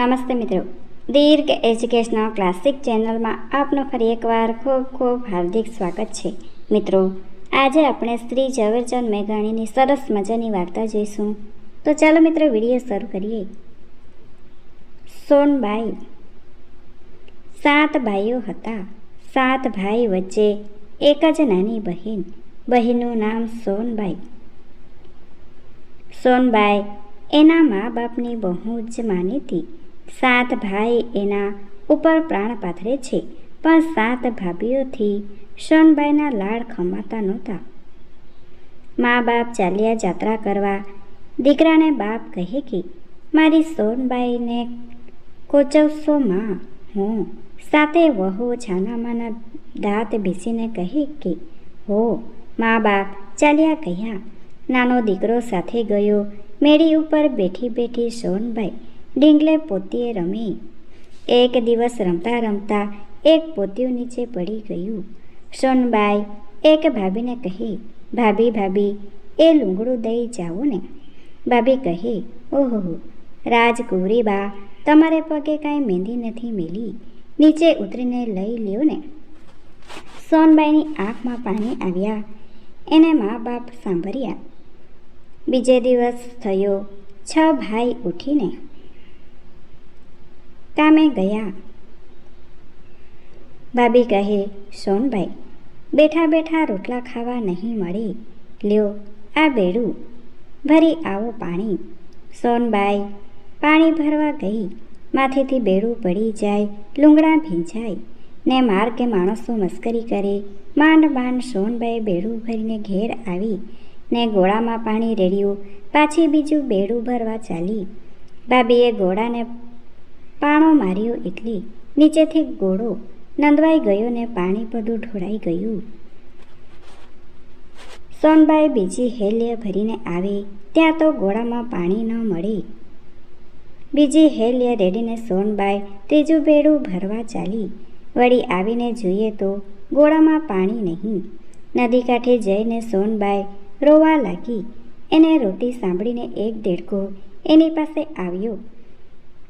નમસ્તે મિત્રો. દીર્ઘ educational classic ચેનલમાં આપનું ફરી એકવાર ખૂબ ખૂબ હાર્દિક સ્વાગત છે. મિત્રો, આજે આપણે શ્રી ઝવેરચંદ મેઘાણીની સરસ મજાની વાર્તા જોઈશું. તો ચાલો મિત્રો વીડિયો શરૂ કરીએ. સોનબાઈ. સાત ભાઈઓ હતા. સાત ભાઈ વચ્ચે એક જ નાની બહેન. બહેનનું નામ સોનબાઈ. સોનબાઈ એના મા બાપની બહુ જ માનીતી. સાત ભાઈ એના ઉપર પ્રાણ પાથરે છે. પણ સાત ભાભીઓથી સોનબાઈના લાડ ખમાતા નહોતા. મા બાપ ચાલ્યા જાત્રા કરવા દીકરાને બાપ કહે કે, મારી સોનબાઈને કોચવશો માં? હું સાથે વહુ છાનામાના દાંત બેસીને કહે કે, હો, મા બાપ ચાલ્યા કહ્યા નાનો દીકરો સાથે ગયો. મેળી ઉપર બેઠી બેઠી સોનબાઈ ડીંગલે પોતીએ રમી. એક દિવસ રમતા રમતા એક પોતિયું નીચે પડી ગયું. સોનબાઈ એક ભાભીને કહી, ભાભી ભાભી, એ લુંગડું દઈ જાઓ ને. ભાભી કહે, ઓહો, રાજકુંવરી બા, તમારે પગે કાંઈ મહેંદી નથી મેલી. નીચે ઉતરીને લઈ લ્યો ને. સોનબાઈની આંખમાં પાણી આવ્યા. એને મા બાપ સાંભળ્યા. બીજે દિવસ થયો. છ ભાઈ ઉઠીને કામે ગયા. ભાભી કહે, સોનભાઈ, બેઠા બેઠા રોટલા ખાવા નહીં મળે. લ્યો, આ બેડું. ભરી આવો પાણી. સોનબાઈ પાણી ભરવા ગઈ. માથેથી બેડું પડી જાય, લુંગડા ભીંજાય. ને માર કે માણસો મસ્કરી કરે. માંડ માંડ સોનબાઈ બેડું ભરીને ઘેર આવી. ને ગોળામાં પાણી રેડ્યું. પાછી બીજું બેડું ભરવા ચાલી. ભાભીએ ગોળાને પાણો માર્યો એટલે નીચેથી ગોળો નંદવાઈ ગયો ને પાણી બધું ઢોળાઈ ગયું. સોનબાઈ બીજી હેલ્ય ભરીને આવે, ત્યાં તો ગોળામાં પાણી ન મળે. બીજી હેલ્ય રેડીને સોનબાઈ ત્રીજું બેડું ભરવા ચાલી. વળી આવીને જોઈએ તો ગોળામાં પાણી નહીં. નદી કાંઠે જઈને સોનબાઈ રોવા લાગી. એને રોટી સાંભળીને એક દેડકો એની પાસે આવ્યો.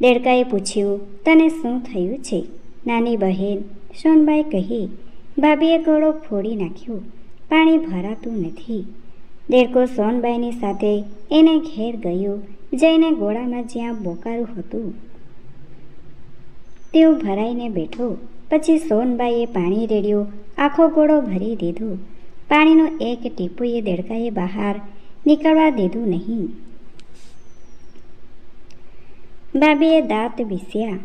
દેડકાએ પૂછ્યું, તને શું થયું છે? નાની બહેન સોનબાઈ કહી, ભાભીએ ગોળો ફોડી નાખ્યો, પાણી ભરાતું નથી. દેડકો સોનબાઈની સાથે એને ઘેર ગયો, જઈને ગોળામાં જ્યાં બોકારું હતું. તેઓ ભરાઈને બેઠો, પછી સોનબાઈએ પાણી રેડ્યો, આખો ગોળો ભરી દીધો. પાણીનું એક ટીપુએ દેડકાએ બહાર નીકળવા દીધું નહીં. ભાભીએ દાંત વિસ્યા.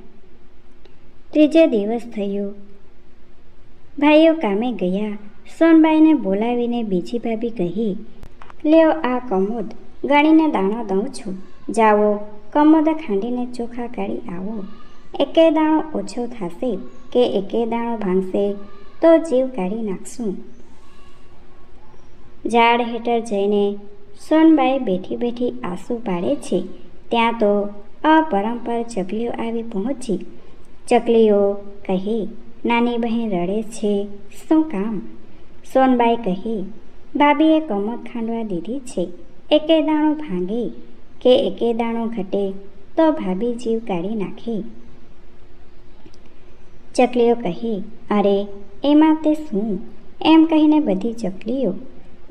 ત્રીજે દિવસ થયો. ભાઈઓ કામે ગયા. સોનબાઈને બોલાવીને બીજી ભાભી કહી, લ્યો આ કમોદ, ગણીને દાણો દઉં છું. જાઓ, કમોદ ખાંડીને ચોખા કાઢી આવો. એકે દાણો ઓછો થશે કે એકે દાણો ભાંગશે, તો જીવ કાઢી નાખશું. ઝાડ હેઠળ જઈને સોનબાઈ બેઠી બેઠી આંસુ પાડે છે. ત્યાં તો અપરંપર ચકલીઓ આવી પહોંચી. ચકલીઓ કહે, નાની બહેન રડે છે, શું કામ? સોનબાઈ કહે, ભાભીએ કમર ખાંડવા દીધી છે. એકે દાણો ભાંગે, કે એકે દાણો ઘટે, તો ભાભી જીવ કાઢી નાખે. ચકલીઓ કહે, અરે, એમાં તે શું? એમ કહીને બધી ચકલીઓ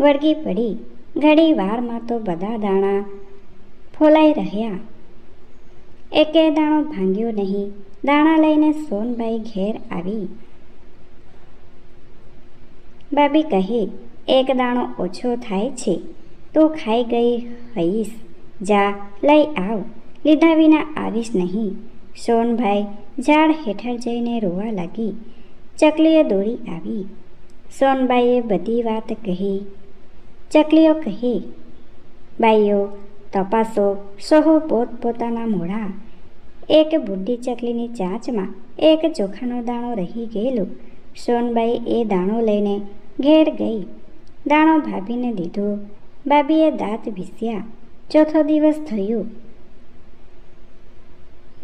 વળગી પડી. ઘડી વારમાં તો બધા દાણા ફોલાઈ રહ્યા. એકે દાણો ભાંગ્યો નહીં. દાણા લઈને સોનબાઈ ઘેર આવી. બાબી કહે, એક દાણો ઓછો થાય છે. તું ખાઈ ગઈ હઈશ. જા, લઈ આવ. લીધા વિના આવીશ નહીં. સોનભાઈ ઝાડ હેઠળ જઈને રોવા લાગી. ચકલીએ દોડી આવી. સોનબાઈએ બધી વાત કહી. ચકલીઓ કહી બાઈઓ તપાસો, સહુ પોતપોતાના મોઢા એક બુઢી ચકલીની ચાંચમાં એક ચોખાનો દાણો રહી ગયેલો. સોનબાઈ એ દાણો લઈને ઘેર ગઈ. દાણો ભાભીને દીધો. ભાભીએ દાંત ભીસ્યા. ચોથો દિવસ થયો.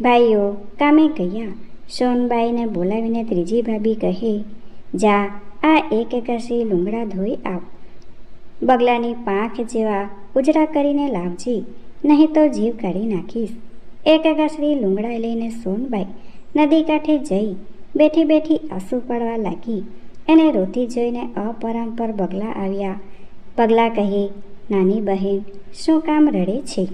ભાઈઓ, કામે ગયા. સોનબાઈને બોલાવીને ત્રીજી ભાભી કહે, જા, આ એક કસી લુંગડા ધોઈ આવ. બગલાની પાંખ જેવા ઉજળા કરીને લાવજી. નહીં તો જીવ કાઢી નાખીશ. એક ગાસડી લુંગડા લઈને સોનબાઈ નદી કાંઠે જઈ બેઠી બેઠી આંસુ પડવા લાગી. એને રોતી જોઈને અપરંપર બગલા આવ્યા. પગલા કહે, નાની બહેન, શું કામ રડે છે?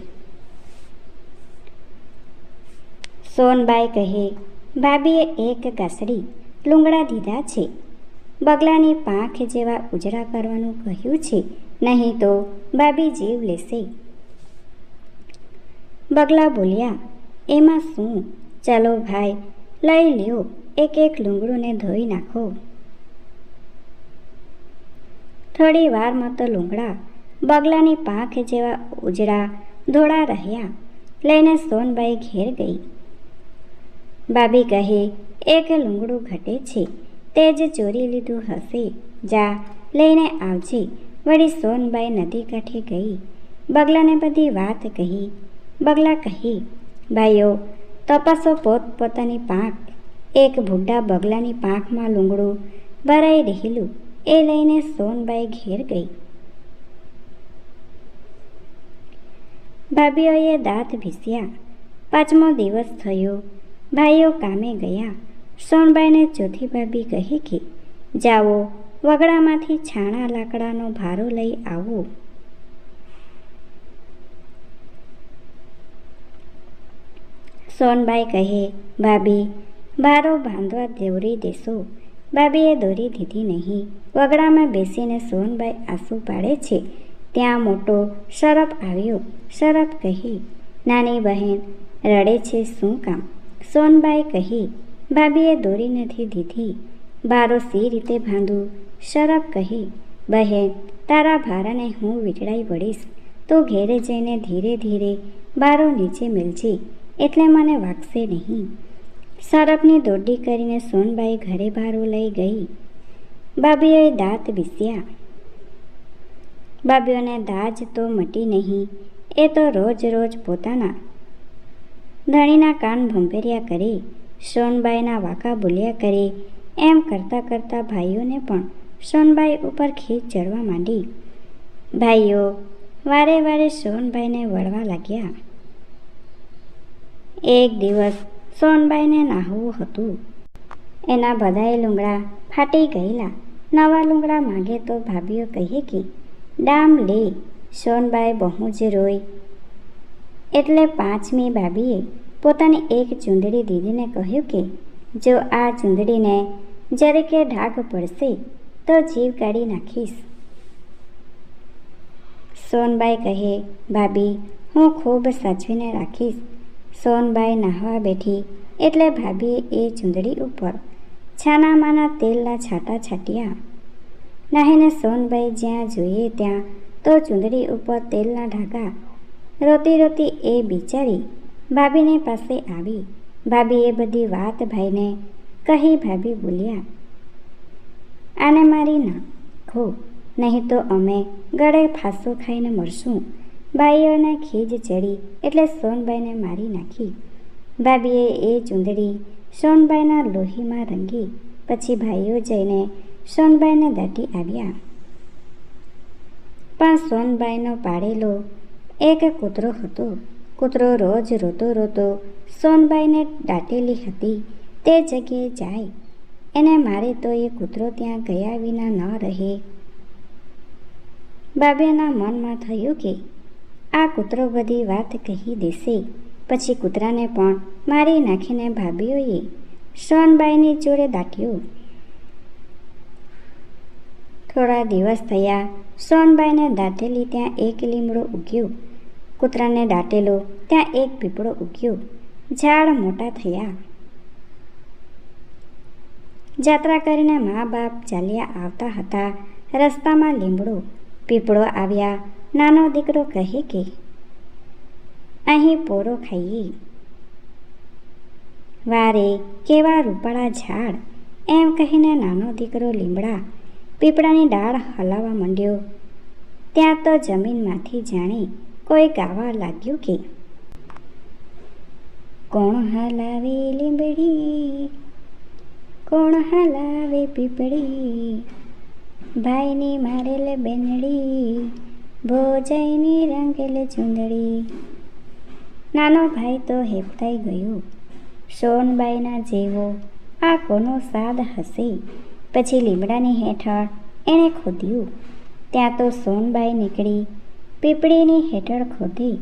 સોનબાઈ કહે, ભાભીએ એક ગાસડી લુંગડા દીધા છે. બગલાની પાંખ જેવા ઉજળા કરવાનું કહ્યું છે. નહીં તો ભાભી જીવ લેશે. બગલા બોલ્યા, એમાં શું? ચાલો ભાઈ, લઈ લ્યો, એક એક લૂંગડુંને ધોઈ નાખો. થોડી વારમાં તો લૂંગડા બગલાની પાંખ જેવા ઉજળા ધોળા રહ્યા, લઈને સોનબાઈ ઘેર ગઈ. બાબી કહે, એક લૂંગડું ઘટે છે, તે જ ચોરી લીધું હશે, જા, લઈને આવજે. વળી સોનબાઈ નદી કાંઠે ગઈ. બગલાને બધી વાત કહી બગલા કહી, ભાઈઓ, તપાસો પોત પોતાની પાંખ. એક ભૂડા બગલાની પાંખમાં લૂંગડું ભરાઈ રહેલું, એ લઈને સોનબાઈ ઘેર ગઈ. ભાભીઓએ દાંત ભીસ્યા. પાંચમો દિવસ થયો. ભાઈઓ કામે ગયા. સોનબાઈને ચોથી ભાભી કહે કે, જાઓ, વગડામાંથી છાણા લાકડાનો ભારો લઈ આવો. સોનબાઈ કહે, ભાભી ભારો બાંધવા દોરી દેશો. ભાભીએ દોરી દીધી નહીં. વગડામાં બેસીને સોનબાઈ આંસુ પાડે છે. ત્યાં મોટો શરફ આવ્યો. શરફ કહી, નાની બહેન, રડે છે શું કામ? સોનબાઈ કહી, ભાભીએ દોરી નથી દીધી. ભારો સી રીતે બાંધું. શરફ કહી, બહેન, તારા ભારાને હું વીટળાઈ વળીશ. તો ઘેરે જઈને ધીરે ધીરે બારો નીચે મેલજે. એટલે મને વાગશે નહીં. સરપની દોડી કરીને સોનબાઈ ઘરે ભારું લઈ ગઈ. બાબીઓએ દાંત બીસ્યા. બાબીઓને દાજ તો મટી નહીં, એ તો રોજ રોજ પોતાના ધણીના કાન ભંભેર્યા કરે, સોનબાઈના વાંકા બોલ્યા કરે, એમ કરતાં કરતાં ભાઈઓને પણ સોનબાઈ ઉપર ખીચ ચડવા માંડી. ભાઈઓ, વારે વારે સોનભાઈને વળવા લાગ્યા. એક દિવસ સોનબાઈને નાહવું હતું. એના બધાય લુંગડા ફાટી ગયેલા. નવા લુંગડા માગે તો ભાભીઓ કહે કે ડામ લે, સોનબાઈ બહુ જ રોઈ. એટલે પાંચમી ભાભીએ પોતાની એક ચૂંદડી દીદીને કહ્યું કે, જો આ ચૂંદડીને જરીકે ઢાક પડશે, તો જીવ કાઢી નાખીશ. સોનબાઈ કહે, ભાભી, હું ખૂબ સાચવીને રાખીશ. સોનબાઈ નાહવા બેઠી. એટલે ભાભીએ એ ચૂંદડી ઉપર છાનામાના તેલના છાંટા છાંટ્યા. નાહીને સોનબાઈ જ્યાં જોઈએ ત્યાં તો ચૂંદડી ઉપર તેલના ઢાકા રોતી રોતી એ બિચારી ભાભીને પાસે આવી. ભાભીએ બધી વાત ભાઈને કહી ભાભી બોલ્યા, આને મારી નાખો નહીં તો અમે ગળે ફાંસો ખાઈને મરશું. ભાઈઓને ખીજ ચડી એટલે સોનબાઈને મારી નાખી. ભાભીએ એ ચૂંદડી સોનબાઈના લોહીમાં રંગી. પછી ભાઈઓ જઈને સોનબાઈને દાટી આવ્યા. પણ સોનબાઈનો પાડેલો એક કૂતરો હતો. કૂતરો રોજ રોતો રોતો સોનબાઈને દાટેલી હતી. તે જગ્યાએ જાય. એને મારે તો એ કૂતરો ત્યાં ગયા વિના ન રહે. બાબેના મનમાં થયું કે આ કૂતરો બધી વાત કહી દેશે. પછી કૂતરાને પણ મારી નાખીને ભાભીઓએ સોનબાઈની જોડે દાટ્યો. થોડા દિવસ થયા, સોનબાઈને દાટેલી ત્યાં એક લીમડો ઉગ્યો. કૂતરાને દાટેલો ત્યાં એક પીપળો ઉગ્યો. ઝાડ મોટા થયા. જાત્રા કરીને મા બાપ ચાલ્યા આવતા હતા. રસ્તામાં લીમડો, પીપળો આવ્યા. નાનો દીકરો કહે કે, અહીં પોરો ખાઈએ. વારે, કેવા રૂપાળા ઝાડ? એમ કહીને નાનો દીકરો લીમડા પીપળાની ડાળ હલાવવા માંડ્યો. ત્યાં તો જમીનમાંથી જાણે કોઈ ગાવા લાગ્યું કે, કોણ હલાવે લીંબડી? કોણ હલાવે પીપળી? ભાઈની મારેલ બેનડી? ભોજાઈની રંગેલ ચૂંદડી. નાનો ભાઈ તો હેપતાઈ ગયો. સોનબાઈના જેવો આ કોનો સાદ હશે? પછી લીમડાની હેઠળ એણે ખોદ્યું. ત્યાં તો સોનબાઈ નીકળી પીપળીની હેઠળ ખોદી.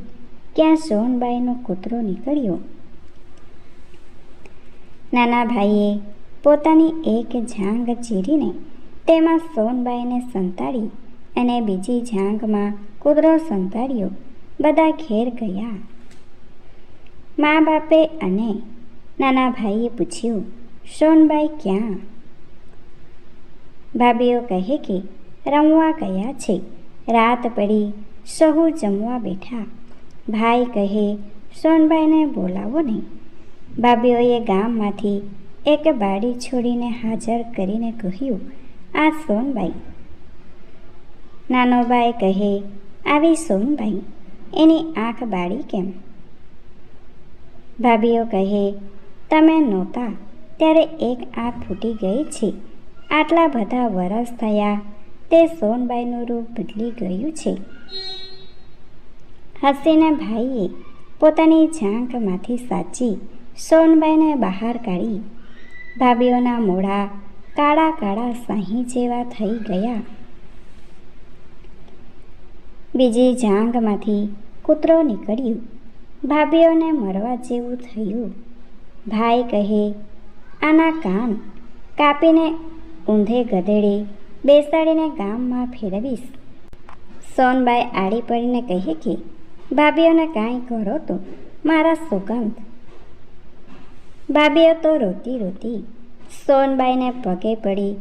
ક્યાં સોનબાઈનો કૂતરો નીકળ્યો. નાના ભાઈએ પોતાની એક જાંગ ચીરીને તેમાં સોનબાઈને સંતાડી અને બીજી જાંઘમાં કૂતરો સંતાડ્યો. બધા ઘેર ગયા. મા બાપે અને નાના ભાઈએ પૂછ્યું, સોનબાઈ ક્યાં? ભાભીઓ કહે કે, રમવા ગયા છે. રાત પડી, સહુ જમવા બેઠા. ભાઈ કહે, સોનબાઈને બોલાવો નહીં ભાભીઓએ ગામમાંથી એક બાડી છોડીને હાજર કરીને કહ્યું, આ સોનબાઈ નાનો ભાઈ કહે, આવી સોનબાઈ એની આંખ બાળી કેમ? ભાભીઓ કહે, તમે નહોતા, ત્યારે એક આંખ ફૂટી ગઈ છે. આટલા બધા વરસ થયા, તે સોનબાઈનું રૂપ બદલી ગયું છે. હસીને ભાઈએ પોતાની ઝાંખમાંથી સાચી સોનબાઈને બહાર કાઢી. ભાભીઓના મોઢા કાળા કાળા સાહી જેવા થઈ ગયા. બીજી જાંગમાંથી કૂતરો નીકળ્યું. ભાભીઓને મરવા જેવું થયું. ભાઈ કહે, આના કાન કાપીને ઊંધે ગધેડે બેસાડીને ગામમાં ફેરવીશ. સોનબાઈ આડી પડીને કહે કે, ભાભીઓને કાંઈ કરો તો મારા સુગંધ. ભાભીઓ તો રોતી રોતી સોનબાઈને પગે પડી.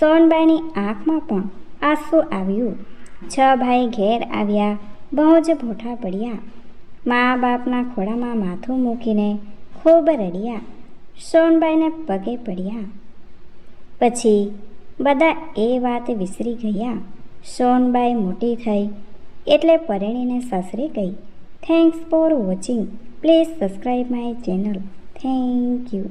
સોનબાઈની આંખમાં પણ આંસુ આવ્યું. છ ભાઈ ઘેર આવ્યા. બહુ જ ભોઠા પડ્યા. મા બાપના ખોળામાં માથું મૂકીને ખૂબ રડ્યા. સોનબાઈને પગે પડ્યા. પછી બધા એ વાત વિસરી ગયા. સોનબાઈ મોટી થઈ એટલે પરણીને સાસરે ગઈ. Thanks for watching please subscribe my channel thank you